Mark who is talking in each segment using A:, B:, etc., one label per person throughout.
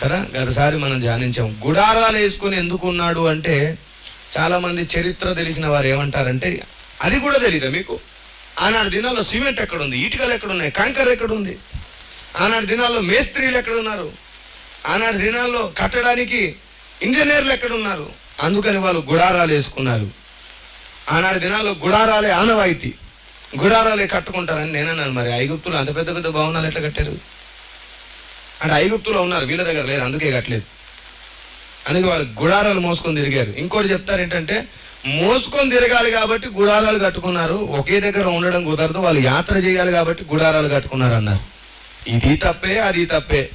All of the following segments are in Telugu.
A: కదా? గతసారి మనం ధ్యానించాం. గుడారాలు వేసుకొని ఎందుకు ఉన్నాడు అంటే చాలామంది చరిత్ర తెలిసిన వారు ఏమంటారంటే అది కూడా తెలియదా మీకు? ఆనాడు దినాల్లో సిమెంట్ ఎక్కడుంది? ఇటుకలు ఎక్కడున్నాయి? కంకర్ ఎక్కడుంది? ఆనాడు దినాల్లో మేస్త్రీలు ఎక్కడ ఉన్నారు ఆనాడు దినాల్లో కట్టడానికి ఇంజనీర్లు ఎక్కడ ఉన్నారు అందుకని వాళ్ళు గుడారాలు వేసుకున్నారు. ఆనాడు దినాల్లో గుడారాలే ఆనవాయితీ. గుడారాలే కట్టుకుంటారని నేనన్నాను. మరి ఐగుప్తులు అంత పెద్ద పెద్ద భవనాలు ఎట్లా కట్టారు? అంటే ఐగుప్తులో ఉన్నారు వీళ్ళ దగ్గర లేరు అందుకే కట్టలేదు. అందుకే వాళ్ళు గుడారాలు మోసుకొని తిరిగారు. ఇంకోటి చెప్తారు ఏంటంటే మోసుకొని తిరగాలి కాబట్టి గుడారాలు కట్టుకున్నారు. ఒకే దగ్గర ఉండడం కుదరదు వాళ్ళు యాత్ర చేయాలి కాబట్టి గుడారాలు కట్టుకున్నారు అన్నారు. ఇది తప్పే అది తప్పే.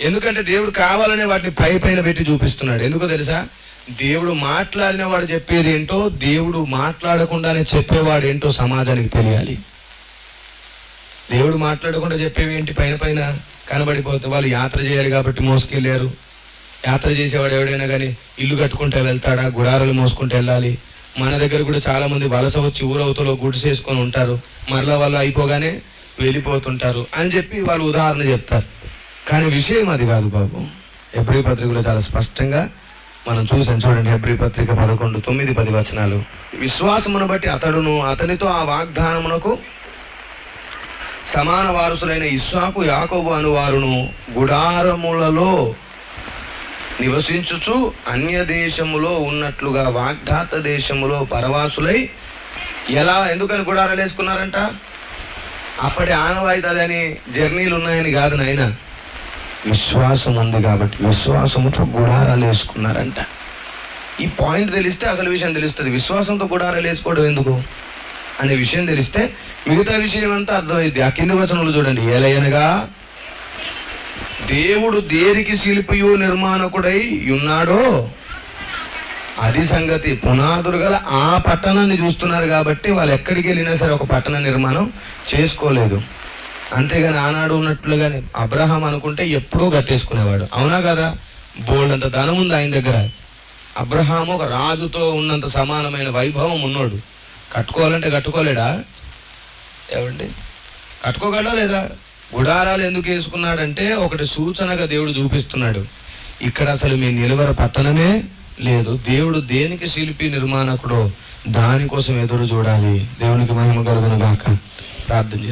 A: ఎందుకంటే దేవుడు కావాలనే వాటిని పై పైన పెట్టి చూపిస్తున్నాడు. ఎందుకో తెలుసా? దేవుడు మాట్లాడిన వాడు చెప్పేది ఏంటో దేవుడు మాట్లాడకుండానే చెప్పేవాడు ఏంటో సమాజానికి తెలియాలి. దేవుడు మాట్లాడకుండా చెప్పేవి ఏంటి పైన పైన? కనబడిపోతే వాళ్ళు యాత్ర చేయాలి కాబట్టి మోసుకెళ్ళారు. యాత్ర చేసేవాడు ఎవడైనా కానీ ఇల్లు కట్టుకుంటే వెళ్తాడా గుడారాలు మోసుకుంటూ వెళ్ళాలి. మన దగ్గర కూడా చాలా మంది వలస వచ్చి ఊరవతలో గుడిసేసుకొని ఉంటారు. మరలా వాళ్ళు అయిపోగానే వెళ్ళిపోతుంటారు అని చెప్పి వాళ్ళు ఉదాహరణ చెప్తారు. కానీ విషయం అది కాదు బాబు. ఎబ్రి పత్రికలో చాలా స్పష్టంగా మనం చూసాం చూడండి. ఎబ్రి పత్రిక పదకొండు తొమ్మిది పది వచనాలు. విశ్వాసమును బట్టి అతడును అతనితో ఆ వాగ్దానమునకు సమాన వారసులైన ఇస్సాకు యాకోబు అను వారును గుడారములలో నివసించుచు అన్య దేశములో ఉన్నట్లుగా వాగ్దాత దేశములో పరవాసులై ఎలా ఎందుకని గుడారాలు వేసుకున్నారంట? అప్పటి ఆనవాయితదని జర్నీలు ఉన్నాయని కాదు నాయన. విశ్వాసం ఉంది కాబట్టి విశ్వాసముతో గుడారాలు వేసుకున్నారంట. ఈ పాయింట్ తెలిస్తే అసలు విషయం తెలుస్తుంది. విశ్వాసంతో గుడారాలు వేసుకోవడం ఎందుకు? అనే విషయం తెలిస్తే మిగతా విషయం అంతా అర్థమైంది ఆ కింది వచనంలో చూడండి. ఎలయనగా దేవుడు దేనికి శిల్పియు నిర్మాణకుడై ఉన్నాడో అది సంగతి. పునాదులు గల ఆ పట్టణాన్ని చూస్తున్నారు కాబట్టి వాళ్ళు ఎక్కడికి వెళ్ళినా సరే ఒక పట్టణ నిర్మాణం చేసుకోలేదు. అంతేగాని ఆనాడు ఉన్నట్లుగానే అబ్రహాం అనుకుంటే ఎప్పుడూ కట్టేసుకునేవాడు. అవునా కదా? బోల్డ్ అంత ధనం ఉంది ఆయన దగ్గర. అబ్రహాము ఒక రాజుతో ఉన్నంత సమానమైన వైభవం ఉన్నాడు. కట్టుకోవాలంటే కట్టుకోలేడా? ఏమండి? కట్టుకోగలడా లేదా? గుడారాలు ఎందుకు వేసుకున్నాడంటే ఒకటి సూచనగా దేవుడు చూపిస్తున్నాడు. ఇక్కడ అసలు మీ నిలువర పట్టణమే లేదు. దేవుడు దేనికి శిల్పి నిర్మాణకుడో దానికోసం ఎదురు చూడాలి. దేవునికి మహిమ కలుగును గాక. ప్రార్థన